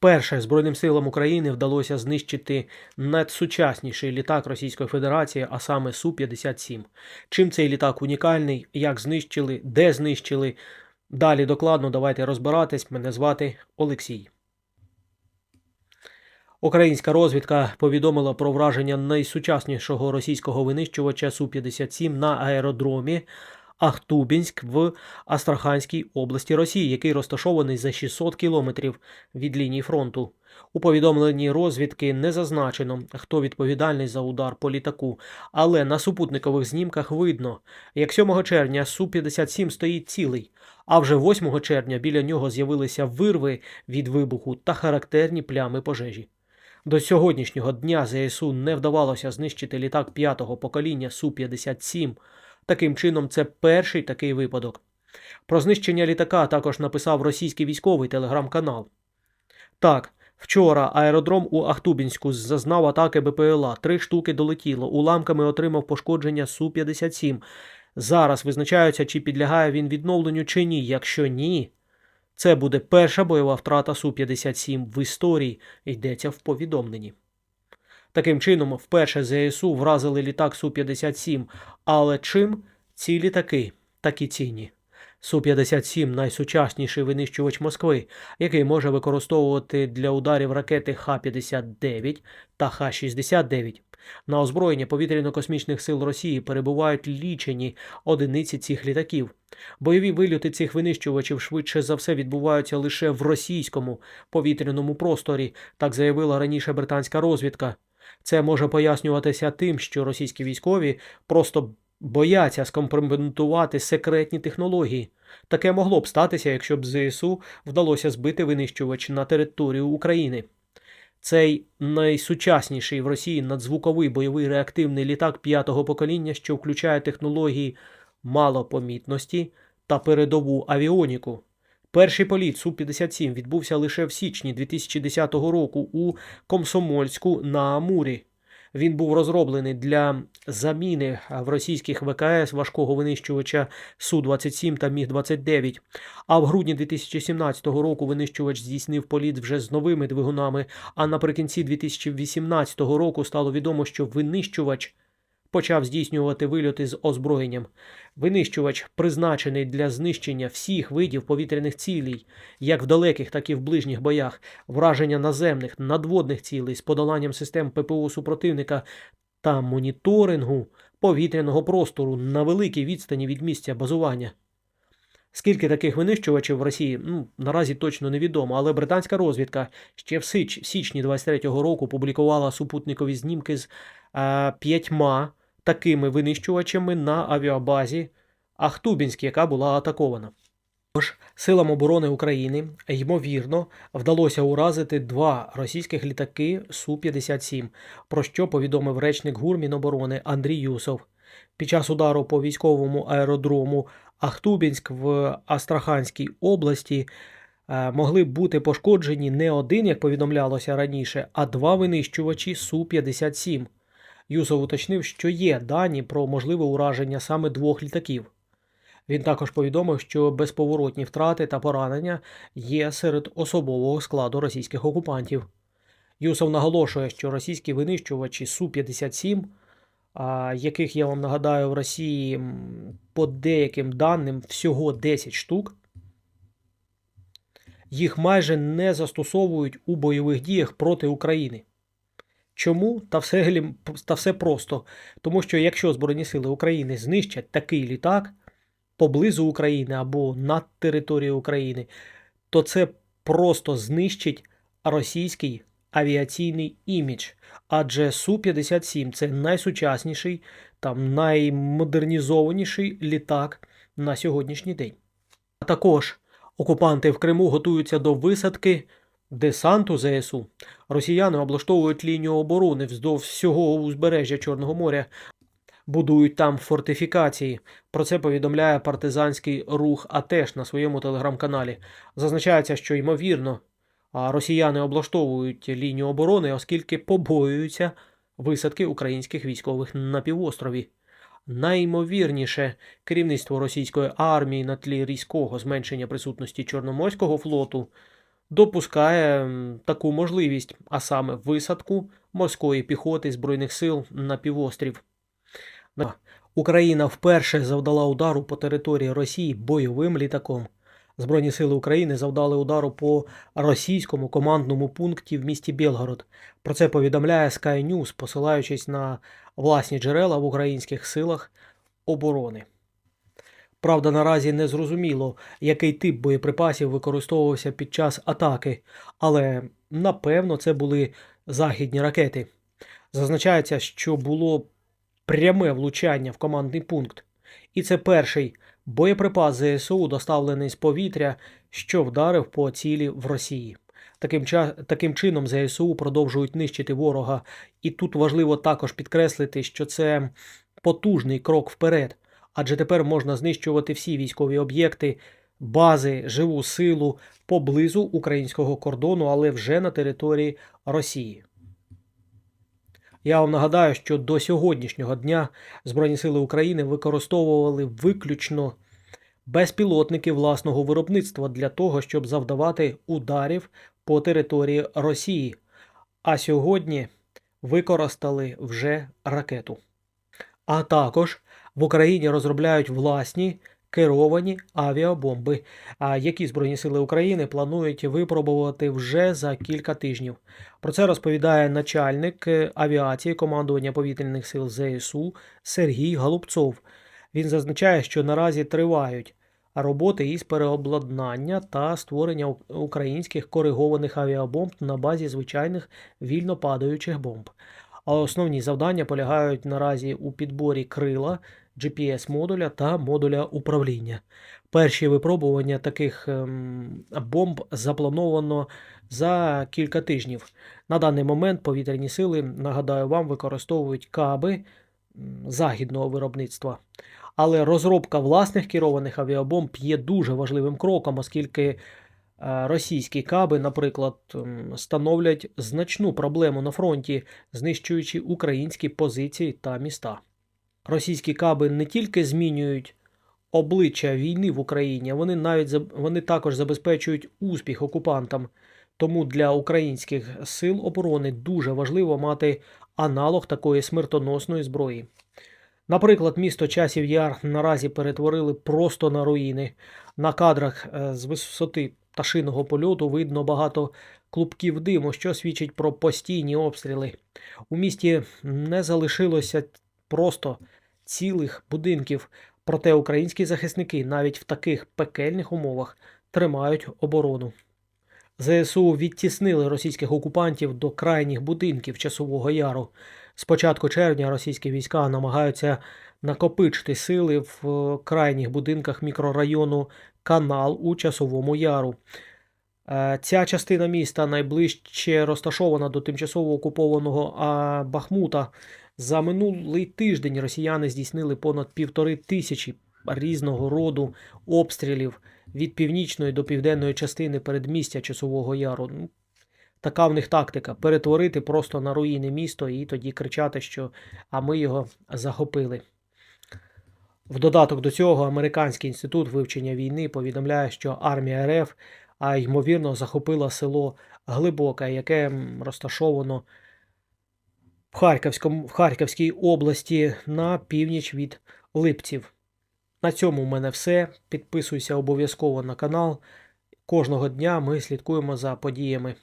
Вперше Збройним силам України вдалося знищити надсучасніший літак Російської Федерації, а саме Су-57. Чим цей літак унікальний, як знищили, де знищили. Далі докладно давайте розбиратись. Мене звати Олексій. Українська розвідка повідомила про враження найсучаснішого російського винищувача Су-57 на аеродромі Ахтубінськ в Астраханській області Росії, який розташований за 600 кілометрів від лінії фронту. У повідомленні розвідки не зазначено, хто відповідальний за удар по літаку, але на супутникових знімках видно, як 7 червня Су-57 стоїть цілий, а вже 8 червня біля нього з'явилися вирви від вибуху та характерні плями пожежі. До сьогоднішнього дня ЗСУ не вдавалося знищити літак п'ятого покоління Су-57. Таким чином, це перший такий випадок. Про знищення літака також написав російський військовий телеграм-канал. Так, вчора аеродром у Ахтубінську зазнав атаки БПЛА. Три штуки долетіло. Уламками отримав пошкодження Су-57. Зараз визначаються, чи підлягає він відновленню чи ні. Якщо ні, це буде перша бойова втрата Су-57 в історії, йдеться в повідомленні. Таким чином, вперше ЗСУ вразили літак Су-57, але чим ці літаки такі цінні? Су-57 найсучасніший винищувач Москви, який може використовувати для ударів ракети Х-59 та Х-69. На озброєння повітряно-космічних сил Росії перебувають лічені одиниці цих літаків. Бойові вильоти цих винищувачів швидше за все відбуваються лише в російському повітряному просторі, так заявила раніше британська розвідка. Це може пояснюватися тим, що російські військові просто бояться скомпрометувати секретні технології. Таке могло б статися, якщо б ЗСУ вдалося збити винищувач на територію України. Цей найсучасніший в Росії надзвуковий бойовий реактивний літак п'ятого покоління, що включає технології малопомітності та передову авіоніку. Перший політ Су-57 відбувся лише в січні 2010 року у Комсомольську на Амурі. Він був розроблений для заміни в російських ВКС важкого винищувача Су-27 та Міг-29. А в грудні 2017 року винищувач здійснив політ вже з новими двигунами. А наприкінці 2018 року стало відомо, що винищувач почав здійснювати вильоти з озброєнням. Винищувач призначений для знищення всіх видів повітряних цілей, як в далеких, так і в ближніх боях, враження наземних, надводних цілей з подоланням систем ППО супротивника та моніторингу повітряного простору на великій відстані від місця базування. Скільки таких винищувачів в Росії, ну, наразі точно невідомо, але британська розвідка ще в січні 23-го року публікувала супутникові знімки з е, п'ятьма такими винищувачами на авіабазі Ахтубінськ, яка була атакована. Тож силам оборони України ймовірно вдалося уразити два російських літаки Су-57, про що повідомив речник ГУР Міноборони Андрій Юсов. Під час удару по військовому аеродрому Ахтубінськ в Астраханській області е, могли бути пошкоджені не один, як повідомлялося раніше, а два винищувачі Су-57. Юсов уточнив, що є дані про можливе ураження саме двох літаків. Він також повідомив, що безповоротні втрати та поранення є серед особового складу російських окупантів. Юсов наголошує, що російські винищувачі Су-57, яких я вам нагадаю в Росії по деяким даним всього 10 штук, їх майже не застосовують у бойових діях проти України. Чому? Та все, та все просто. Тому що якщо Збройні Сили України знищать такий літак поблизу України або над територією України, то це просто знищить російський авіаційний імідж. Адже Су-57 це найсучасніший, там наймодернізованіший літак на сьогоднішній день. А також окупанти в Криму готуються до висадки десанту ЗСУ. Росіяни облаштовують лінію оборони вздовж всього узбережжя Чорного моря, будують там фортифікації. Про це повідомляє партизанський рух АТЕШ на своєму телеграм-каналі. Зазначається, що ймовірно, росіяни облаштовують лінію оборони, оскільки побоюються висадки українських військових на півострові. Найімовірніше, керівництво російської армії на тлі різкого зменшення присутності Чорноморського флоту допускає таку можливість, а саме висадку морської піхоти Збройних сил на півострів. Україна вперше завдала удару по території Росії бойовим літаком. Збройні сили України завдали удару по російському командному пункті в місті Білгород. Про це повідомляє Sky News, посилаючись на власні джерела в українських силах оборони. Правда, наразі не зрозуміло, який тип боєприпасів використовувався під час атаки, але напевно це були західні ракети. Зазначається, що було пряме влучання в командний пункт, і це перший боєприпас ЗСУ, доставлений з повітря, що вдарив по цілі в Росії. Таким, таким чином ЗСУ продовжують нищити ворога, і тут важливо також підкреслити, що це потужний крок вперед, адже тепер можна знищувати всі військові об'єкти, бази, живу силу поблизу українського кордону, але вже на території Росії. Я вам нагадаю, що до сьогоднішнього дня Збройні сили України використовували виключно безпілотники власного виробництва для того, щоб завдавати ударів по території Росії. А сьогодні використали вже ракету. А також в Україні розробляють власні керовані авіабомби, а які Збройні сили України планують випробувати вже за кілька тижнів. Про це розповідає начальник е, авіації командування повітряних сил ЗСУ Сергій Голубцов. Він зазначає, що наразі тривають роботи із переобладнання та створення українських коригованих авіабомб на базі звичайних вільно падаючих бомб. А основні завдання полягають наразі у підборі крила, GPS-модуля та модуля управління. Перші випробування таких ем, бомб заплановано за кілька тижнів. На даний момент повітряні сили, нагадаю вам, використовують каби західного виробництва. Але розробка власних керованих авіабомб є дуже важливим кроком, оскільки російські каби, наприклад, становлять значну проблему на фронті, знищуючи українські позиції та міста. Російські каби не тільки змінюють обличчя війни в Україні, вони навіть вони також забезпечують успіх окупантам. Тому для українських сил оборони дуже важливо мати аналог такої смертоносної зброї. Наприклад, місто Часів Яр наразі перетворили просто на руїни. На кадрах е, з висоти пташиного польоту видно багато клубків диму, що свідчить про постійні обстріли. У місті не залишилося просто цілих будинків, проте українські захисники навіть в таких пекельних умовах тримають оборону. ЗСУ відтіснили російських окупантів до крайніх будинків Часового Яру. З початку червня російські війська намагаються накопичити сили в е, крайніх будинках мікрорайону Канал у Часовому Яру. Е, Ця частина міста найближче розташована до тимчасово окупованого Бахмута. За минулий тиждень росіяни здійснили понад півтори тисячі різного роду обстрілів від північної до південної частини передмістя Часового Яру. Така в них тактика перетворити просто на руїни місто і тоді кричати, що а ми його захопили. В додаток до цього Американський інститут вивчення війни повідомляє, що армія РФ а ймовірно захопила село Глибоке, яке розташовано в, Харківському, в Харківській області на північ від Липців. На цьому в мене все. Підписуйся обов'язково на канал. Кожного дня ми слідкуємо за подіями.